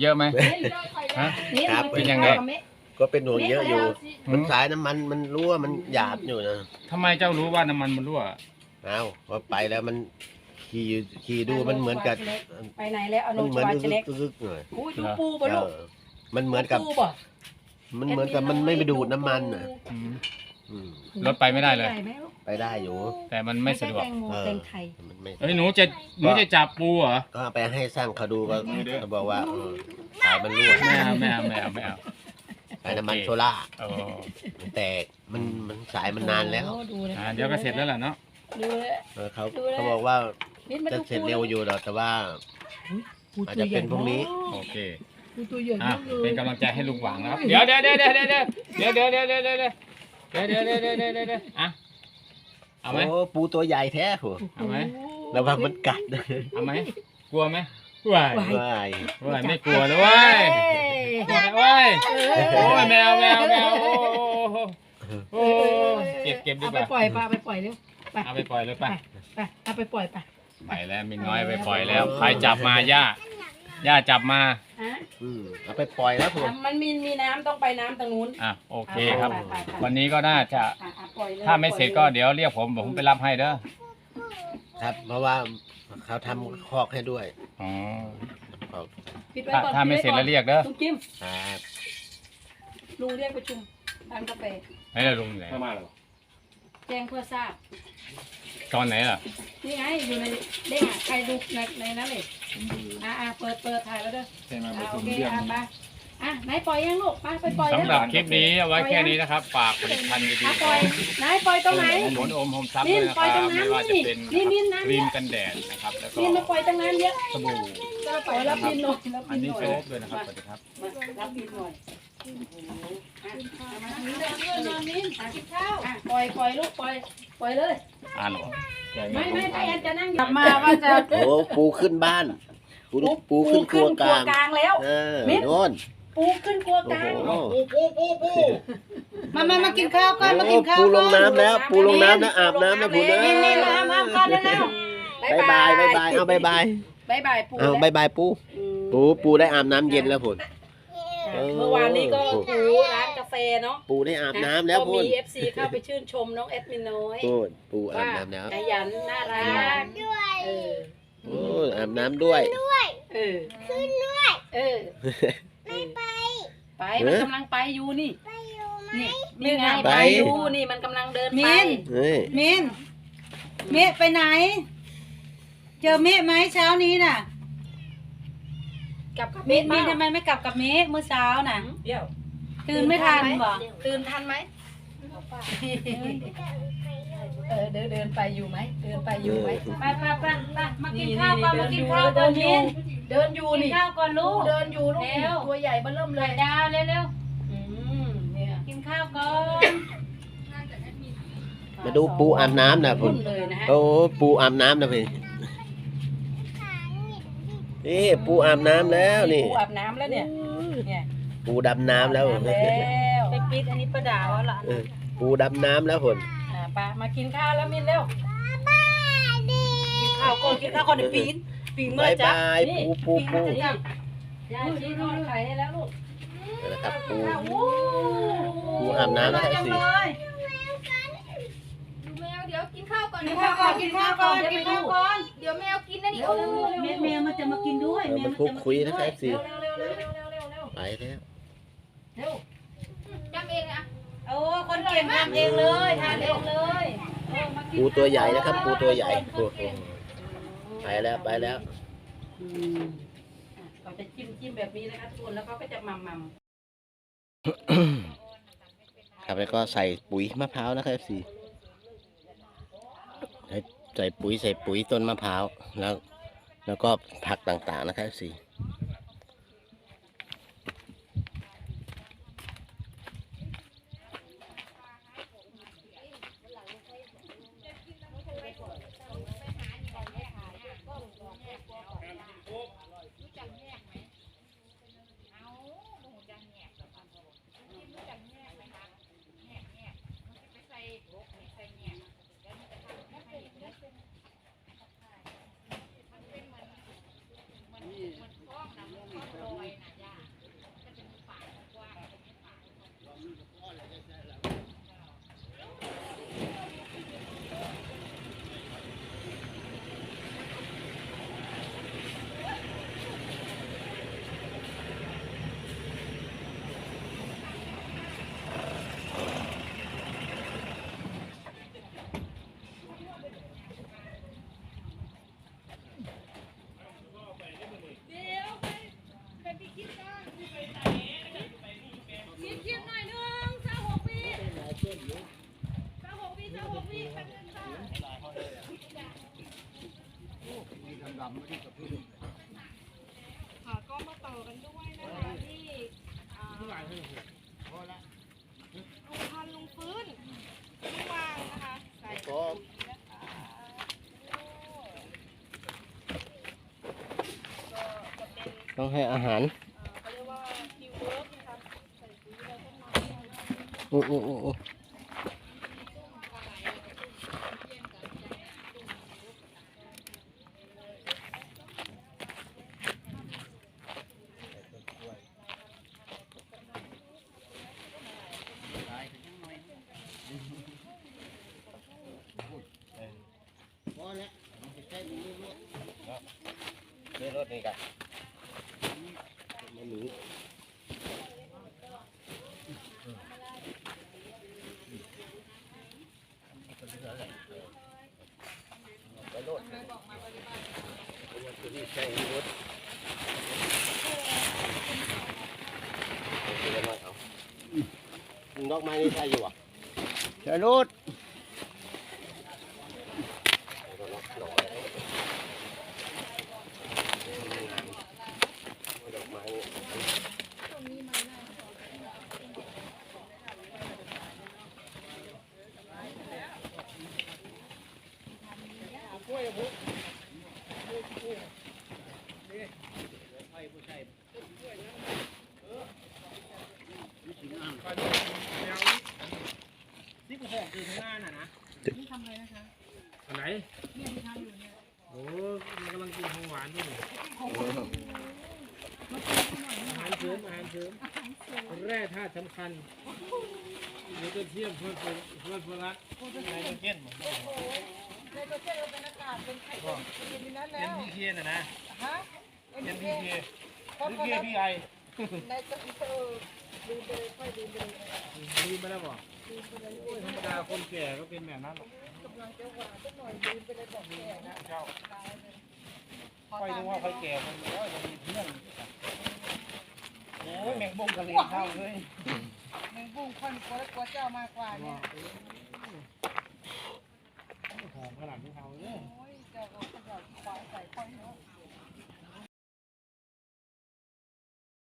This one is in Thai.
เยอะไหม ฮะ ครับเป็นยังไง ก็เป็นห่วงเยอะอยู่อืมันมสายน้ำมันมันรั่วมันหยาบอยู่นะทำไมเจ้ารู้ว่าน้ำมันมันรั่ว เอ้าพอไปแล้วมันขี่ขี่ดูมันเหมือนกับไปไหนแล้วเอานมันมเหมือนวาอึชเล็กกอึกๆหน่อยอุ้ยดูปูบ่ลูกเออมันเหมือนกับ ปูบ่มันเหมือนกับมันไม่ไปดูดน้ำมันอะ อืม อืมรถไปไม่ได้เลยใหญ่ไหมลูกไปได้อยู่ แต่มันไม่สะดวกแตงโมเออ แตงไทยมันไม่เอ้ยหนูจะหนูจะจับปูเหรอก็ไปให้สร้างเขาดูก็เขาบอกว่าเออสายมันรั่วไม่เอาไม่เอาไม่เอาไม่เอาสายน้ำมันโซล่าโอ้มันแตกมันมันสายมันนานแล้วโอ้ดูนะอ่าเดี๋ยวก็เสร็จแล้วล่ะเนาะดูเลย เออเขาดูแลเขาบอกว่านิดมาจะดูเสร็จปูเร็วอยู่หรอกแต่ว่าปูอาจตัวจะใหเป็ญ่นพรุ่งนี้ โอเคปูตัวใหญ่อะมากเลยเป็นกำลังใจให้ลุงหวังนะครับ เดี๋ยวเดี๋ยวเดี๋ยวเดี๋ยวเดี๋ยวเดี๋ยวเดี๋ยวเดี๋ยวเดี๋ยวเดี๋ยว เดี๋ยวเดี๋ยวเดี๋ยวเดี๋ยวเดี๋ยวเดี๋ยวเดี๋ยวอะเอาไหมโอ้ปูตัวใหญ่แท้โหเอาไหมระวังมันกัดเอาไหมกลัวไหมกลัวว้ายกลัวไม่กลัวเลยเว้ยกลัวไหมเว้ยโอ้ยแมวแมวแมวโอ้โหโอ้โหเก็บเก็บดีเอากไปว่าปล่อยปลาไปปล่อยเร็วไปเอาไปปล่อยเลยไปไปไปเอาไปปล่อยไปไปแล้วมินน้อยไปปล่อยแล้วใครจับมาย่า ย่าจับมา ฮะอืมเอาไปปล่อยแล้วผมมันมีมีน้ำต้องไปน้ำตรงนู้น อะโอเคครับ ไปไปไป วันนี้ก็น่าจะ อะอะปล่อยเลยถ้าไม่เสร็จก็เดี๋ยวเรียกผมผมไปรับให้เด้อครับ เพราะว่าเขาทำคอกให้ด้วยอ๋อคอกปิดไว้ถ้าก่อนถ้าไม่เสร็จแล้วเรียกเด้อลุงกิมครับลุงเรียกประชุมร้านกาแฟไม่ได้ลุงไหนแจ้งเพื่อทราบ ตอนไหนล่ะ นี่ไงอยู่ในเด้งอะใครดูในในนั้นเลย อ่าอ่าเปิดเปิดถ่ายแล้วเด้ออ่าโอเคอะไปอะไหนปล่อยยังลูกไปไปปล่อยสำหรับแล้วคลิปนี้เอาไว้แค่นี้นะครับ ฝากผลิตภัณฑ์ดีอะๆปล่อยไหนปล่อยตรงไหน ผลโอมโฮมซับนี่ด้วยนะปล่อยคตรรับงนั้นไม่ว่าจะเป็นนี่นี่น้ำครีมกันแดดนะครับแล้วก็นี่มาปล่อยตรงนั้นเยอะสบู่จะปล่อยรับบินหน่อยรับอันบินนี้หน่อโซยฟด้วยนะครับสวัสดีครับ มารับบินหน่อยโอ้โหอะเอามาทางนี้เลยนอนนิ่งอะกินข้าวอะปล่อยปล่อยลูกปล่อยปล่อยเลย อ่านหรอไม่ไม่ไปแอนจะนั่งกลับมาว่าจะโอ้ปูขึ้นบ้าน ปูปูขึ้นครัวกลางกลางแล้วเออโน่นปูขึ้นครัวโอ้กลางโหมามามากินข้าวก่อนมากินข้าวปูลงน้ำแล้ว ปูลงน้ำแล้วอาบน้ำแล้วปูเด้นี่นี่อน้ำน้ำก่อนแล้วบายบายบายบายเอาบายบายบายบายปูเอาบายบายปูปูปูได้อาบน้ำเย็นแล้วพุ่นเออเมื่อวานนี้ก็ปูร้านกา แฟเนาะปูได้อาบน้ำแล้วก็พุ่นมีเอฟซีเข้าไปชื่นชมน้องแอดมินน้อยพูดปูอาว่าบน้ำแล้วขยันน่ารักเออโอ้อาบน้ำด้วย เออขึ้นด้วยเออไม่ไปไปมันกำลังไปอยู่นี่นี่นี่ไงไปไปอยู่นี่มันกำลังเดินไปมิ้นเฮ้ยมินเมฆไปไหน เจอเมฆไหมเช้านี้น่ะกลับกับเมฆมินทำไมไม่กลับกับเมฆเมื่อเช้าน่ะเดี๋ยว ตื่นไม่ทันบ่ตื่นทันไหมเออเดินเดินไปอยู่ไหมเดินไปอยู่ไหมไปไปไปไปมากินข้าวก่อนมากินข้าวก่เดิอนนอมิยู่นเดินอยู่กินนี่ข้าวก่อนลูกเดินอยู่ลูกเร็วตัวใหญ่เบ้อเริ่มเลไข่ยดาวเร็วอืมเนี่ยๆกินข้าวก่อนมาดูปูอาบน้ำนะพุ่พุ่นนเลยนะฮะโอ้ปูอาบน้ำนะพี่นี่ปูอาบน้ำแล้วนี่ปูอาบน้ำแล้วเนี่ยเนี่ย ปูดำน้ำแล้วอาบน้ำแล้วไปปิดอันนี้ประดาวแล้วล่ะเออปูดำน้ำแล้วพุ่นอ่าไปมากินข้าวแล้วมินเร็วกินข้าวก่อนกินข้าวก่อนเดี๋ยวปีนปีนเมื่บาอยจ้ะบายปูปูปูนี่ยายชี้ทอดไข่ให้แล้วลูกนะครับปูโอ้ปูอาบน้ำแล้วจังสิเลยแมวเดี๋ยวกินข้าวก่อนกินข้าวก่อนกินข้าวก่อนกินข้าวก่อนเดี๋ยวแมวกินนะนี่โอ้แม่แม่มันจะมากินด้วยเออแม่มันมันคุกจะมาคุยกินนะด้ควรัยบสิเร็วเร็วเร็วเร็วเร็วเร็วเร็วไปแล้ว เร็วจำเองอะโอ้คนเก่งทำเองเลยทานเองเลยปูตัวใหญ่นะครับ ปูตัวใหญ่โอ้โหไปแล้วไปแล้วอืมอะเราจะจิ้มจิ้มแบบนี้นะคะทุกคนแล้วเขาก็จะมัมมัมครับแล้วก็ใส่ปุ๋ยมะพร้าวนะครับสิใส่ปุ๋ยใส่ปุ๋ยต้นมะพร้าวแล้ว แล้วก็ผักต่างๆนะครับสิ ลำไม่ได้กระเพื่อมค่ะก็มาต่อกันด้วยนะคะที่ออไหเพื่อนพอละลุงพันลุงฟื้นลุงวางนะคะใส่ก็ต้องให้อาหารเขาเรียกว่าคิวเวิร์กนะคะใส่ปุ๋แล้วก็มา โอ้โอ้าดอกไม้นี่ใช่อยู่อะใช่รถดอกไม้ อันไหนโอ้มันกำลังกินของหวานอยู่นี่อาหารเสริ มอาหารเสริมแร่ธาตุสำคัญเดี๋ยวจะเทียมเพื่อนเพื่อนเพื่อนรักไนโตรเจนเหมือนกันในประเทศเราเป็นอากาศเป็นไข้เป็นอย่างนั้นเอ็แล้นวพีเคน่ะนะฮะเอ็นพีเคหเพราะรือคนเคละพีไอในตัวเออดูไปเลยค่อยดูไปเลยลืมไปแล้วบอกโอ้ยธรรมดาคนแก่ก็เป็นแบบนั้นหรอกกำลังจะหวานสักหน่อยดูไปเลยบอกแก่นะเจ้าขอค่อยตานึมกว่าค่อยแก่มันโอ้ยมันมีเพื่อนโอ้ยแมงบุ้งกระเลงเข้าเลยแมงบุ้งคนกลัวแล้วกลัวเจ้ามากกว่าเนี่ยหอมขนาดนี้เขาเลยโอ้ยเจ้าก็ขยัวาใส่คนเนาะ